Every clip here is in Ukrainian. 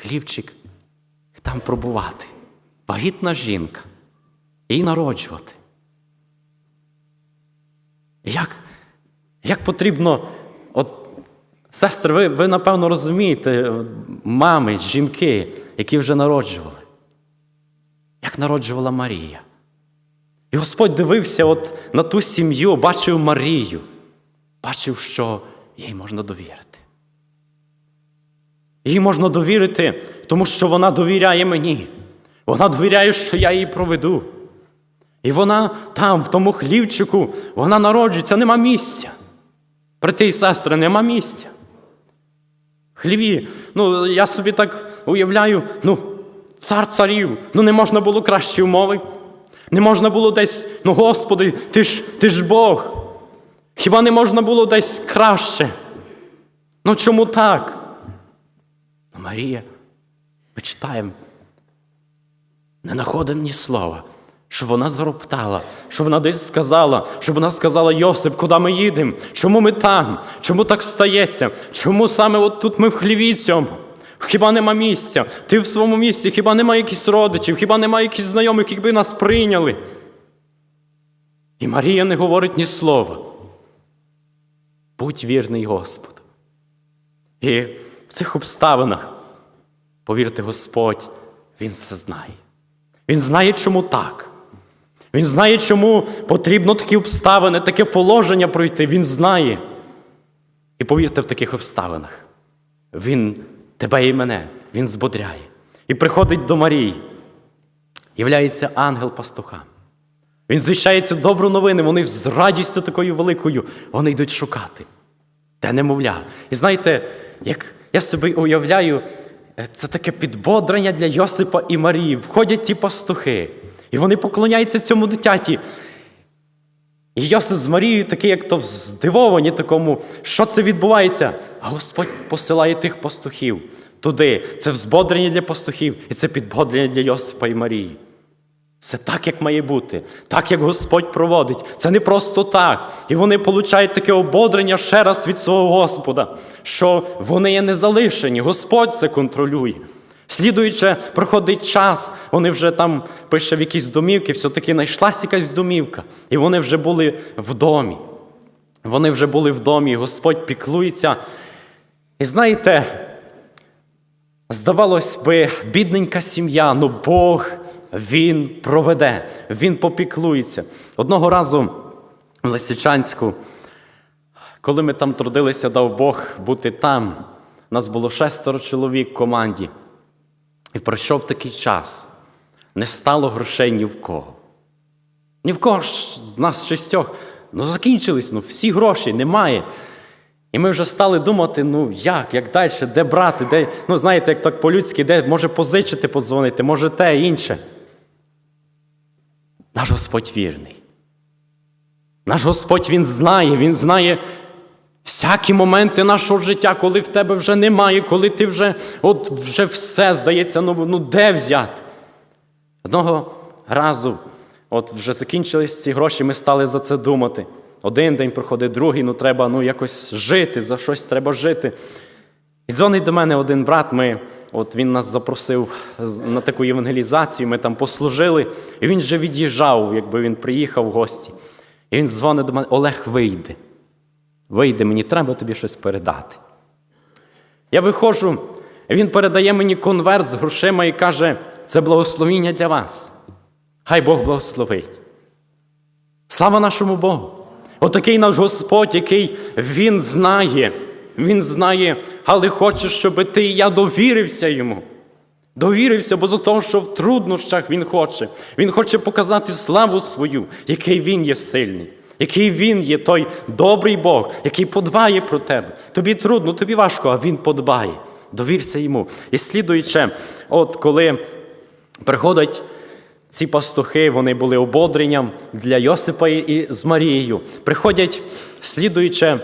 хлібчик і там пробувати. Вагітна жінка. І народжувати. Як, як потрібно, от, сестри, ви, ви напевно розумієте, мами, жінки, які вже народжували. Як народжувала Марія. І Господь дивився от на ту сім'ю, бачив Марію, бачив, що їй можна довірити. Їй можна довірити, тому що вона довіряє мені. Вона довіряє, що я її проведу. І вона там, в тому хлівчику, вона народжується, нема місця. Брати і сестри, нема місця. Хліві, ну я собі так уявляю, ну, цар царів, ну не можна було кращі умови. Не можна було десь, ну Господи, ти ж, ти ж Бог. Хіба не можна було десь краще? Ну чому так? Марія, ми читаємо, не знаходимо ні слова, що вона зароптала, що вона десь сказала, що вона сказала Йосип, куди ми їдемо? Чому ми там? Чому так стається? Чому саме от тут ми в хліві цьому? Хіба нема місця? Ти в своєму місці, хіба нема якихось родичів, хіба нема якихось знайомих, які би нас прийняли? І Марія не говорить ні слова. Будь вірний Господу. І в цих обставинах, повірте, Господь, Він все знає. Він знає, чому так. Він знає, чому потрібно такі обставини, таке положення пройти. Він знає. І повірте, в таких обставинах. Він тебе і мене, Він збодряє. І приходить до Марії. Являється ангел пастуха. Він звіщається добру новини, вони з радістю такою великою, вони йдуть шукати. Те немовля. І знаєте, як я собі уявляю, е, це таке підбодрення для Йосипа і Марії. Входять ті пастухи, і вони поклоняються цьому дитяті. І Йосип з Марією такий, як то здивовані такому, що це відбувається. А Господь посилає тих пастухів туди. Це взбодрення для пастухів, і це підбодрення для Йосипа і Марії. Все так, як має бути, так, як Господь проводить. Це не просто так. І вони получають таке ободрення ще раз від свого Господа, що вони є не залишені, Господь це контролює. Слідуючи, проходить час, вони вже там пише в якісь домівки, все-таки знайшлась якась домівка, і вони вже були в домі. Вони вже були в домі, і Господь піклується. І знаєте, здавалось би, бідненька сім'я, ну Бог Він проведе, Він попіклується. Одного разу в Лисичанську, коли ми там трудилися, дав Бог бути там, нас було шестеро чоловік в команді. І пройшов такий час. Не стало грошей ні в кого. Ні в кого ж з нас шістьох. Ну, закінчились, ну всі гроші немає. І ми вже стали думати, ну як, як далі, де брати, де, ну знаєте, як так по-людськи, де може позичити, подзвонити, може те інше. Наш Господь вірний. Наш Господь Він знає, Він знає всякі моменти нашого життя, коли в тебе вже немає, коли ти вже от вже все здається, ну, ну де взяти. Одного разу, от вже закінчились ці гроші, ми стали за це думати. Один день проходить, другий, ну треба ну, якось жити, за щось треба жити. І дзвонить до мене один брат, ми, от він нас запросив на таку євангелізацію, ми там послужили, і він вже від'їжджав, якби він приїхав в гості. І він дзвонить до мене: Олег, вийди. Вийди, мені треба тобі щось передати. Я виходжу, він передає мені конверт з грошима і каже, це благословіння для вас. Хай Бог благословить. Слава нашому Богу! Отакий наш Господь, який Він знає, Він знає, але хоче, щоб ти і я довірився йому. Довірився, бо за того, що в труднощах Він хоче. Він хоче показати славу свою, який Він є сильний, який Він є той добрий Бог, який подбає про тебе. Тобі трудно, тобі важко, а Він подбає. Довірся йому. І слідуючи, от коли приходять ці пастухи, вони були ободренням для Йосипа і з Марією. Приходять, слідуючи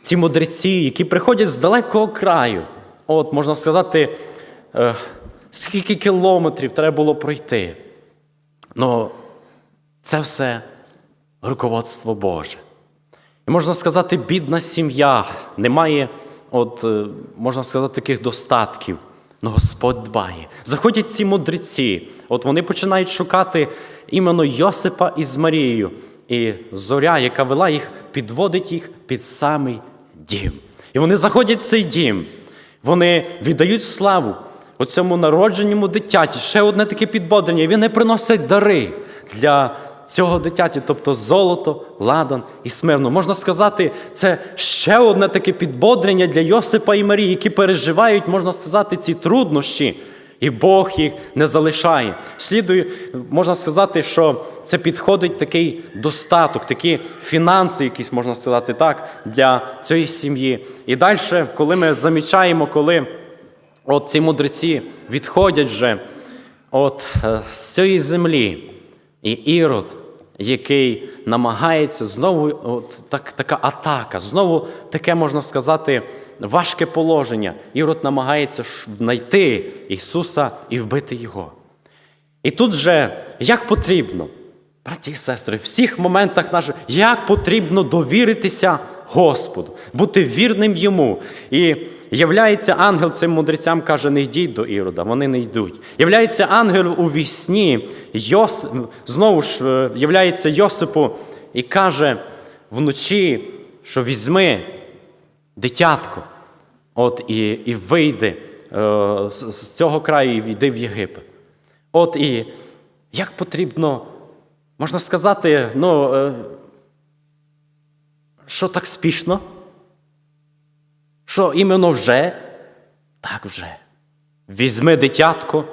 ці мудреці, які приходять з далекого краю. От, можна сказати, е, скільки кілометрів треба було пройти. Ну, це все руководство Боже. І можна сказати, бідна сім'я, немає, от, е, можна сказати, таких достатків. але Господь дбає. Заходять ці мудреці, от вони починають шукати іменно Йосипа із Марією. І зоря, яка вела їх, підводить їх під самий дім. І вони заходять в цей дім, вони віддають славу оцьому народженньому дитяті. Ще одне таке підбодрення. Він не приносить дари для цього дитяті, тобто золото, ладан і смирно. Можна сказати, це ще одне таке підбодрення для Йосипа і Марії, які переживають, можна сказати, ці труднощі. І Бог їх не залишає. Слідує, можна сказати, що це підходить такий достаток, такі фінанси, якісь можна сказати так, для цієї сім'ї. І далі, коли ми замічаємо, коли от ці мудреці відходять вже от е, з цієї землі, і Ірод, який намагається знову, от так, така атака, знову таке можна сказати, важке положення. Ірод намагається знайти Ісуса і вбити Його. І тут же як потрібно, браті і сестри, в всіх моментах наших, як потрібно довіритися Господу, бути вірним йому. І являється ангел цим мудрецям, каже, не йдіть до Ірода, вони не йдуть. Являється ангел у вісні, Йос... знову ж е, являється Йосипу і каже вночі, що візьми дитятко, от і, і вийди е, з, з цього краю і війди в Єгипет. От і як потрібно, можна сказати, ну, е, що так спішно? Що іменно вже? Так вже. Візьми дитятко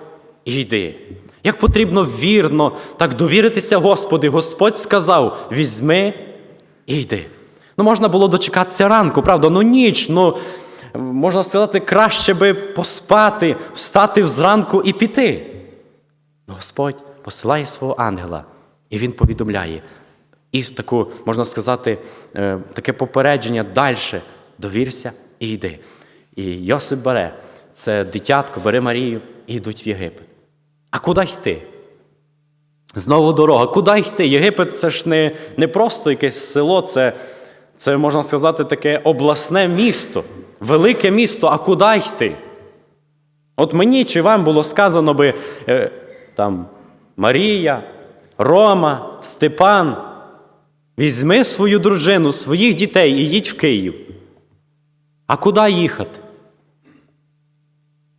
і йди. Як потрібно вірно так довіритися Господу. Господь сказав: візьми і йди. Ну, можна було дочекатися ранку, правда, ну ніч, ну можна сказати, краще би поспати, встати зранку і піти. Ну, Господь посилає свого ангела, і він повідомляє. І таку, можна сказати, е, таке попередження далі. Довірся і йди. І Йосип бере це дитятко, бере Марію і йдуть в Єгипет. А куди йти? Знову дорога. Куди йти? Єгипет це ж не, не просто якесь село, це, це, можна сказати, таке обласне місто, велике місто. А куди йти? От мені чи вам було сказано би е, там Марія, Рома, Степан, візьми свою дружину, своїх дітей і їдь в Київ. А куди їхати?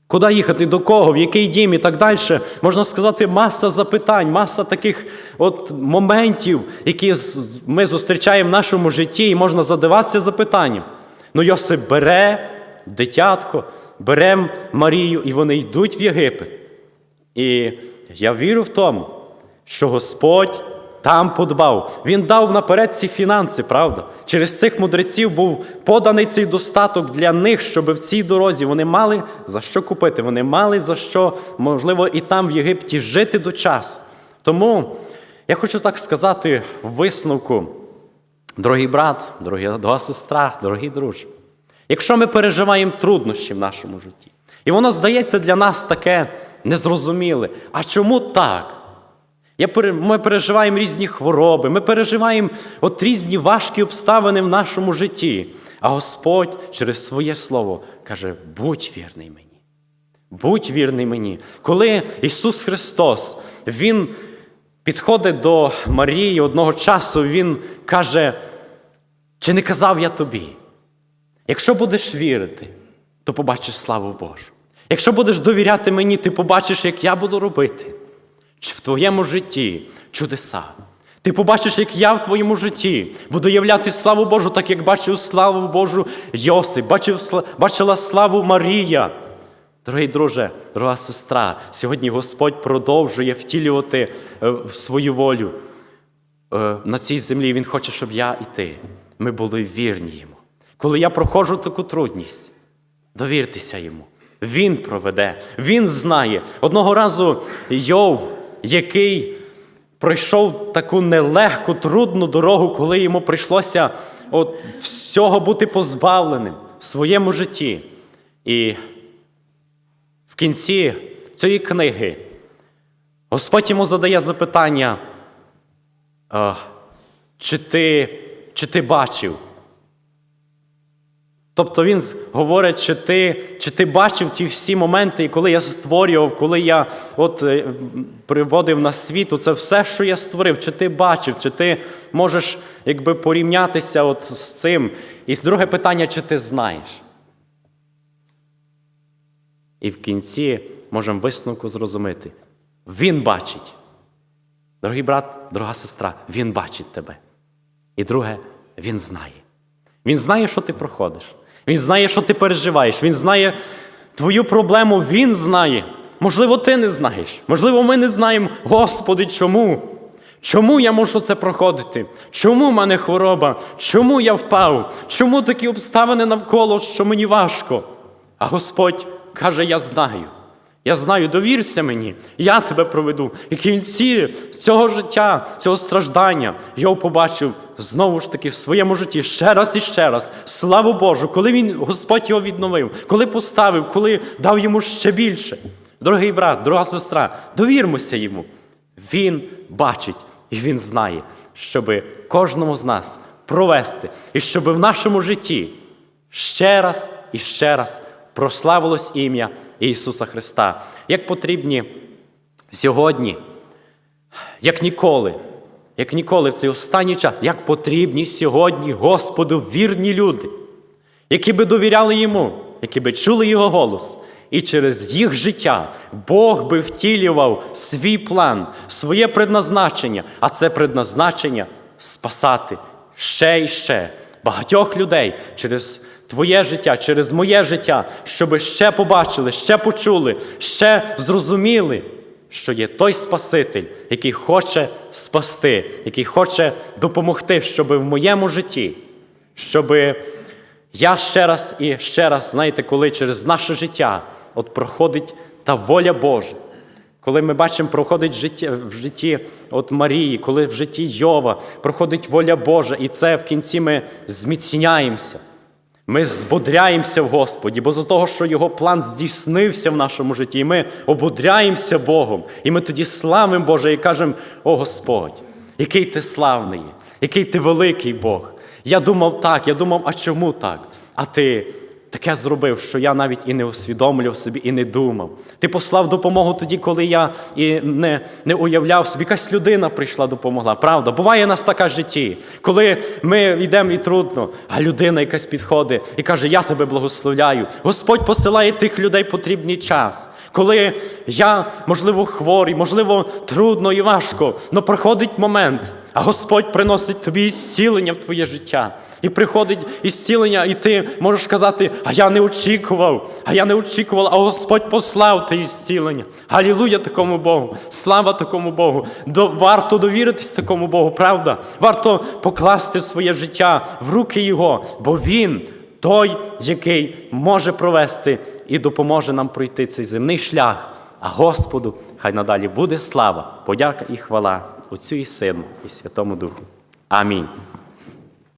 Куди їхати, до кого, в який дім і так далі. Можна сказати, маса запитань, маса таких от моментів, які ми зустрічаємо в нашому житті, і можна задаватися запитанням. Ну, Йосип бере дитятко, бере Марію, і вони йдуть в Єгипет. І я вірю в тому, що Господь там подбав. Він дав наперед ці фінанси, правда? Через цих мудреців був поданий цей достаток для них, щоб в цій дорозі вони мали за що купити, вони мали за що, можливо, і там в Єгипті жити до часу. Тому я хочу так сказати в висновку, дорогий брат, дорога сестра, дорогі друзі. Якщо ми переживаємо труднощі в нашому житті, і воно здається для нас таке незрозуміле. А чому так? Ми переживаємо різні хвороби, ми переживаємо от різні важкі обставини в нашому житті. А Господь через своє слово каже: будь вірний мені. Будь вірний мені. Коли Ісус Христос, Він підходить до Марії одного часу, Він каже, чи не казав я тобі? Якщо будеш вірити, то побачиш славу Божу. Якщо будеш довіряти мені, ти побачиш, як я буду робити. Чи в твоєму житті чудеса. Ти побачиш, як я в твоєму житті буду являти славу Божу, так як бачив славу Божу Йосип, бачив, бачила славу Марія. Дорогий друже, дорога сестра, сьогодні Господь продовжує втілювати е, в свою волю е, на цій землі. Він хоче, щоб я і ти, ми були вірні йому. Коли я проходжу таку трудність, довіртеся йому. Він проведе, він знає. Одного разу Йов, який пройшов таку нелегку, трудну дорогу, коли йому прийшлося от всього бути позбавленим в своєму житті. І в кінці цієї книги Господь йому задає запитання, чи ти, чи ти бачив? Тобто він говорить, чи ти, чи ти бачив ті всі моменти, і коли я створював, коли я от, е, приводив на світ, це все, що я створив, чи ти бачив, чи ти можеш якби, порівнятися от з цим. І друге питання, чи ти знаєш? І в кінці можемо висновку зрозуміти. Він бачить. Дорогий брат, дорога сестра, він бачить тебе. І друге, він знає. Він знає, що ти проходиш. Він знає, що ти переживаєш. Він знає твою проблему, він знає. Можливо, ти не знаєш. Можливо, ми не знаємо, Господи, чому? Чому я мушу це проходити? Чому в мене хвороба? Чому я впав? Чому такі обставини навколо, що мені важко? А Господь каже: Я знаю. Я знаю, довірся мені, я тебе проведу. І кінці цього життя, цього страждання, його побачив знову ж таки в своєму житті ще раз і ще раз. Славу Божу, коли він, Господь його відновив, коли поставив, коли дав йому ще більше. Дорогий брат, дорога сестра, довірмося йому. Він бачить і він знає, щоби кожному з нас провести, і щоби в нашому житті ще раз і ще раз прославилось ім'я Ісуса Христа. Як потрібні сьогодні, як ніколи, як ніколи в цей останній час, як потрібні сьогодні Господу вірні люди, які би довіряли Йому, які би чули Його голос. І через їх життя Бог би втілював свій план, своє предназначення, а це предназначення спасати ще і ще багатьох людей через твоє життя, через моє життя, щоб ще побачили, ще почули, ще зрозуміли, що є той Спаситель, який хоче спасти, який хоче допомогти, щоб в моєму житті, щоби я ще раз і ще раз, знаєте, коли через наше життя от проходить та воля Божа, коли ми бачимо, проходить життя, в житті от Марії, коли в житті Йова проходить воля Божа, і це в кінці ми зміцняємося. Ми збодряємося в Господі, бо за того, що Його план здійснився в нашому житті, і ми ободряємося Богом. І ми тоді славимо Боже і кажемо: О Господь, який ти славний, який ти великий Бог. Я думав так, я думав, а чому так? А ти таке зробив, що я навіть і не усвідомлював собі, і не думав. Ти послав допомогу тоді, коли я і не, не уявляв собі, якась людина прийшла, допомогла. Правда, буває нас така в житті, коли ми йдемо і трудно, а людина якась підходить і каже: Я тебе благословляю. Господь посилає тих людей потрібний час. Коли я, можливо, хворий, можливо, трудно і важко, але проходить момент. А Господь приносить тобі зцілення в твоє життя. І приходить ісцілення, і ти можеш сказати, а я не очікував, а я не очікував, а Господь послав те ісцілення. Галілуя такому Богу, слава такому Богу. До, варто довіритись такому Богу, правда? Варто покласти своє життя в руки Його, бо Він той, який може провести і допоможе нам пройти цей земний шлях. А Господу хай надалі буде слава, подяка і хвала Отцю і Сину і Святому Духу. Амінь.